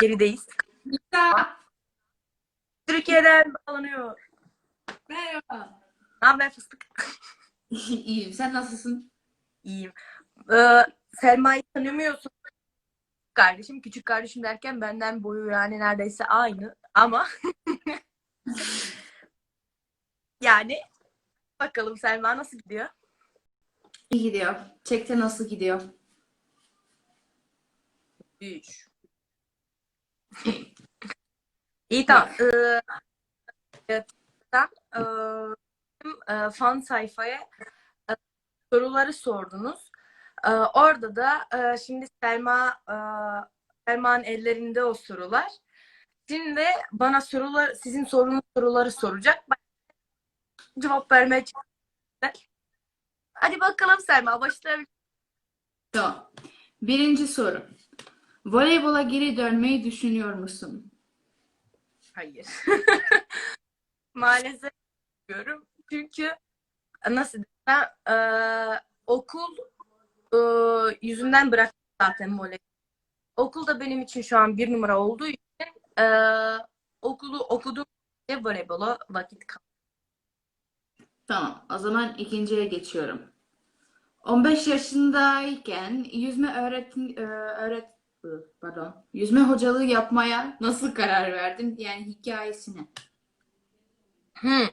Gerideyiz. Nisa. Türkiye'den bağlanıyor. Merhaba. Ne haber fıstık? İyiyim. Sen nasılsın? İyiyim. Ee, Selma'yı tanımıyorsun. Kardeşim, küçük kardeşim derken benden boyu yani neredeyse aynı. Ama yani bakalım Selma nasıl gidiyor? İyi gidiyor. Çekte nasıl gidiyor? Üç. İyi tamam. Ee, e, bizim, e, fan sayfaya e, soruları sordunuz. E, orada da e, şimdi Selma e, Selma'nın ellerinde o sorular. Şimdi bana sorular, sizin sorunuz soruları soracak. Ben cevap vermeye çalışacağım. Hadi bakalım Selma başlayalım. Tamam. Birinci soru. Voleybola geri dönmeyi düşünüyor musun? Hayır. Maalesef diyorum. Çünkü nasıl desem eee, okul eee, yüzünden bıraktım zaten voley. Okul da benim için şu an bir numara olduğu için eee, okulu okuduğum için voleybola vakit kaldı. Tamam. O zaman ikinciye geçiyorum. 15 yaşındayken yüzme öğretim e, öğret pardon. Yüzme hocalığı yapmaya nasıl karar verdin? Yani hikayesine. Hmm.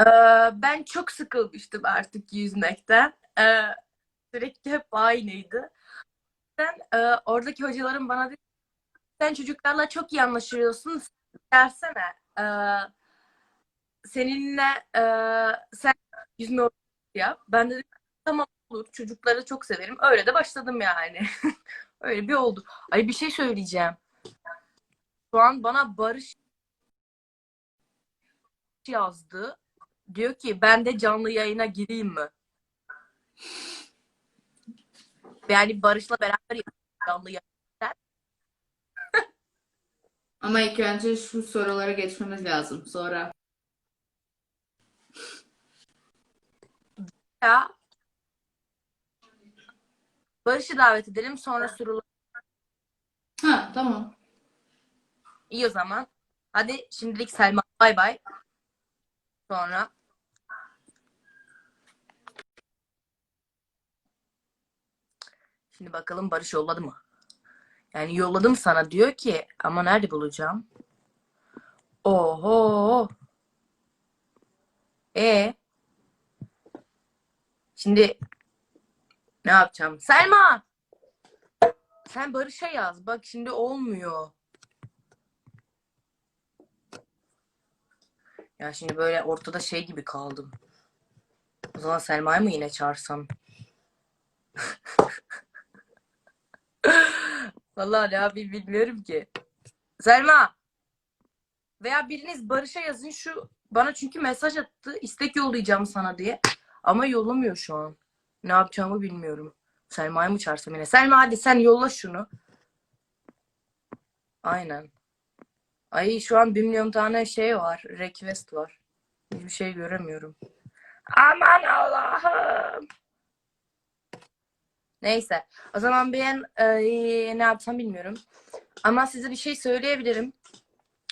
Eee, ben çok sıkılmıştım artık yüzmekten. Eee, sürekli hep aynıydı. Ben, eee, oradaki hocalarım bana dedi sen çocuklarla çok iyi anlaşıyorsun. Dersene. Eee, seninle eee, sen yüzme yap. Ben de dedim tamam olur. Çocukları çok severim. Öyle de başladım yani. Öyle bir oldu. Ay bir şey söyleyeceğim. Şu an bana Barış yazdı. Diyor ki ben de canlı yayına gireyim mi? Yani Barış'la beraber canlı yayın. Ama ilk önce şu sorulara geçmemiz lazım. Sonra Ya Barış'ı davet edelim sonra sorular. Ha tamam. İyi o zaman. Hadi şimdilik Selma bay bay. Sonra Şimdi bakalım Barış yolladı mı? Yani yolladım sana diyor ki ama nerede bulacağım? Oho. E Şimdi ne yapacağım? Selma! Sen Barış'a yaz. Bak şimdi olmuyor. Ya şimdi böyle ortada şey gibi kaldım. O zaman Selma'yı mı yine çağırsam? Vallahi ne yapayım bilmiyorum ki. Selma! Veya biriniz Barış'a yazın şu bana çünkü mesaj attı. istek yollayacağım sana diye. Ama yollamıyor şu an. Ne yapacağımı bilmiyorum. Selma'yı mı çağırsam yine? Selma hadi sen yolla şunu. Aynen. Ay şu an bir milyon tane şey var. Request var. Hiçbir şey göremiyorum. Aman Allah'ım. Neyse. O zaman ben e, ne yapsam bilmiyorum. Ama size bir şey söyleyebilirim.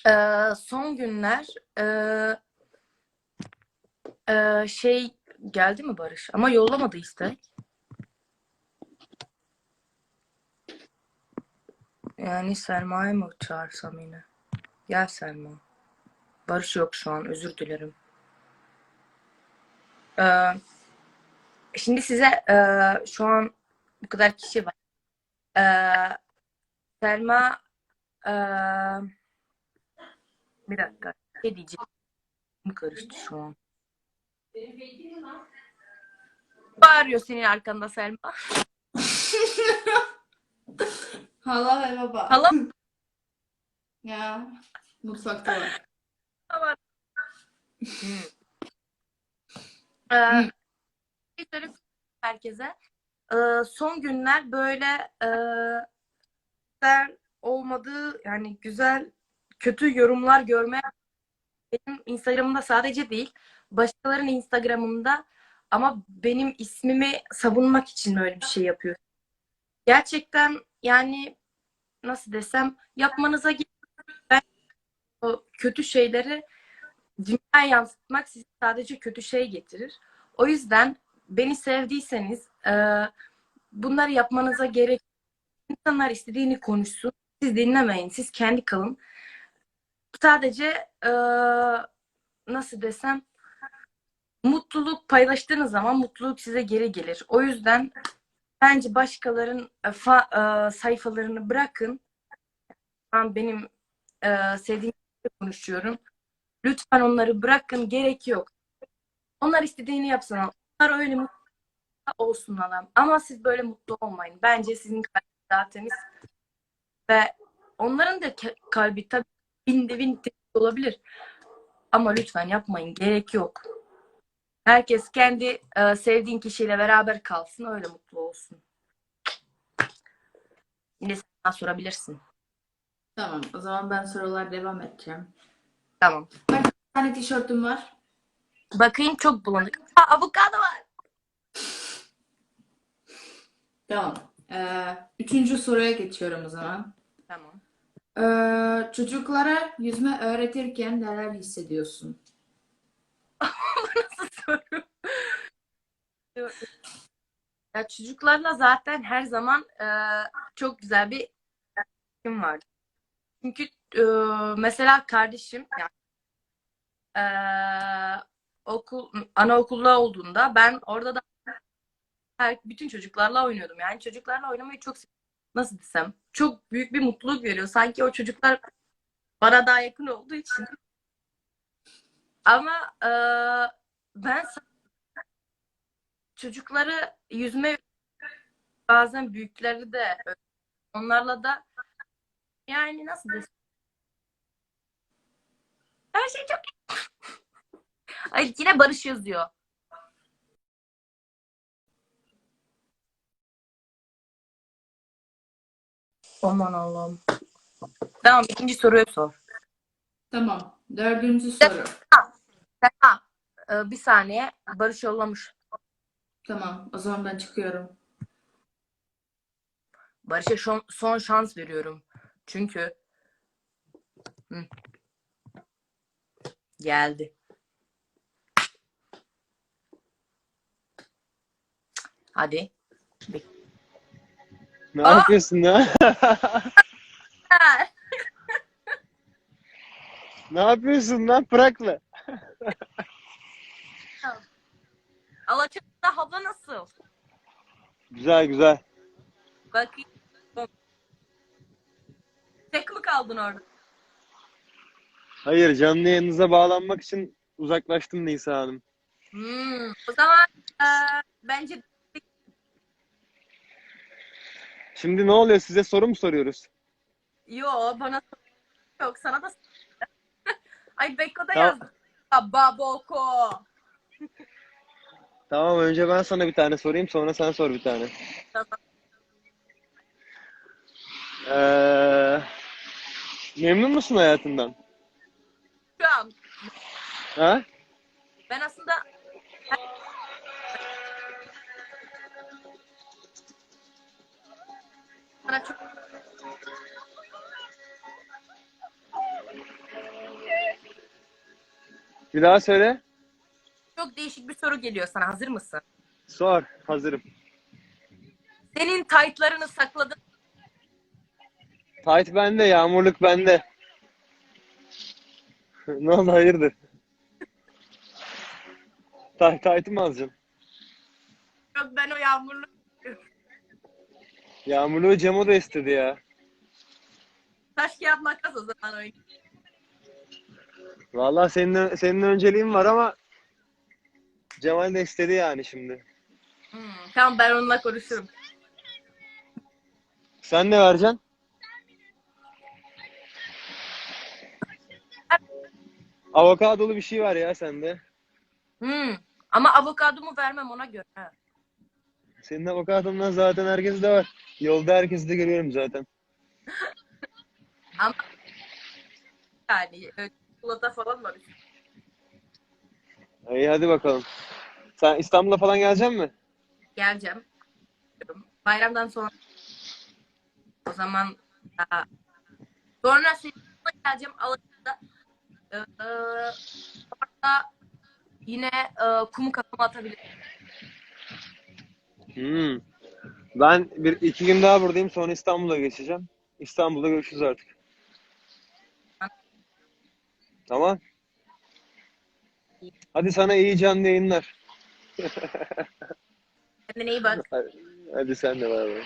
E, son günler e, e, şey geldi mi Barış? Ama yollamadı istek. Yani Selma'yı mı çağırsam yine? Gel Selma. Barış yok şu an. Özür dilerim. Ee, şimdi size e, şu an bu kadar kişi var. Ee, Selma e, bir dakika. Ne diyeceğim? Karıştı şu an. Bağırıyor senin arkanda Selma. Hala ve baba. Hala Ya mutfakta var. Tamam. Ee, bir söyleyeyim herkese. Ee, son günler böyle e, güzel olmadığı yani güzel kötü yorumlar görmeye benim Instagram'ımda sadece değil başkalarının Instagram'ında ama benim ismimi savunmak için böyle bir şey yapıyor. Gerçekten yani nasıl desem yapmanıza. Ben o kötü şeyleri dünyaya yansıtmak size sadece kötü şey getirir. O yüzden beni sevdiyseniz e, bunları yapmanıza gerek. İnsanlar istediğini konuşsun. Siz dinlemeyin. Siz kendi kalın. Sadece e, nasıl desem mutluluk paylaştığınız zaman mutluluk size geri gelir. O yüzden bence başkaların e, fa- e, sayfalarını bırakın. An benim e, sevdiğim konuşuyorum. Lütfen onları bırakın. Gerek yok. Onlar istediğini yapsın. Onlar öyle mutlu olsun adam. Ama siz böyle mutlu olmayın. Bence sizin kalbiniz daha temiz. Ve onların da kalbi tabii binde bin olabilir. Ama lütfen yapmayın. Gerek yok. Herkes kendi e, sevdiğin kişiyle beraber kalsın. Öyle mutlu olsun. Yine sen sorabilirsin. Tamam. O zaman ben sorular devam edeceğim. Tamam. Bir tane tişörtüm var. Bakayım çok bulanık. Aa, avokado var. Tamam. Ee, üçüncü soruya geçiyorum o zaman. Tamam. Ee, çocuklara yüzme öğretirken neler hissediyorsun? Nasıl soru? Ya çocuklarla zaten her zaman e, çok güzel bir iletişim var. Çünkü e, mesela kardeşim yani, e, okul anaokulda olduğunda ben orada da her, bütün çocuklarla oynuyordum. Yani çocuklarla oynamayı çok. Nasıl desem? Çok büyük bir mutluluk veriyor. Sanki o çocuklar bana daha yakın olduğu için. Ama e, ben çocukları yüzme bazen büyükleri de onlarla da yani nasıl desem her şey çok Ay yine Barış yazıyor. Aman Allah'ım. Tamam ikinci soruyu sor. Tamam. Dördüncü soru. Tamam. Ee, bir saniye. Barış yollamış. Tamam. O zaman ben çıkıyorum. Barış'a son, son şans veriyorum. Çünkü Hı. geldi. Hadi. Ne Aa! yapıyorsun ya? Ne yapıyorsun lan Pıraklı? Alaçatı'da hava nasıl? Güzel güzel. Bakayım. Tek mi kaldın orada? Hayır canlı yayınınıza bağlanmak için uzaklaştım Nisa Hanım. Hmm, o zaman e, bence Şimdi ne oluyor size soru mu soruyoruz? yo bana yok sana da Ay Beko da Tamam. yazdı. Ya, Baboko. Tamam önce ben sana bir tane sorayım sonra sen sor bir tane. Tamam. Ee, memnun musun hayatından? Şu an Ha? ben aslında sana çok Bir daha söyle. Çok değişik bir soru geliyor sana. Hazır mısın? Sor. Hazırım. Senin taytlarını sakladın. Tayt bende, yağmurluk bende. ne oldu hayırdır? Tay taytı mı alacaksın? Yok ben o yağmurlu Yağmurluğu Cemo da istedi ya. taş kağıt makas o zaman oyun. Vallahi senin senin önceliğin var ama Cemal de istedi yani şimdi. Hmm, tamam ben onunla konuşurum. Sen ne vereceksin? Avokadolu bir şey var ya sende. Hmm, ama avokadomu vermem ona göre. ha. Senin avokadondan zaten herkes de var. Yolda herkesi de görüyorum zaten. Ama yani e, çikolata falan var. İyi hadi bakalım. Sen İstanbul'a falan gelecek mi? Geleceğim. Bayramdan sonra o zaman Aa, Sonra yanına geleceğim Alaçatı'da. Ee, orada yine e, kumu kafama atabilirim. Hmm. Ben bir iki gün daha buradayım sonra İstanbul'a geçeceğim. İstanbul'da görüşürüz artık. Tamam. Hadi sana iyi canlı yayınlar. Kendine iyi bak. Hadi, hadi sen de bay bay.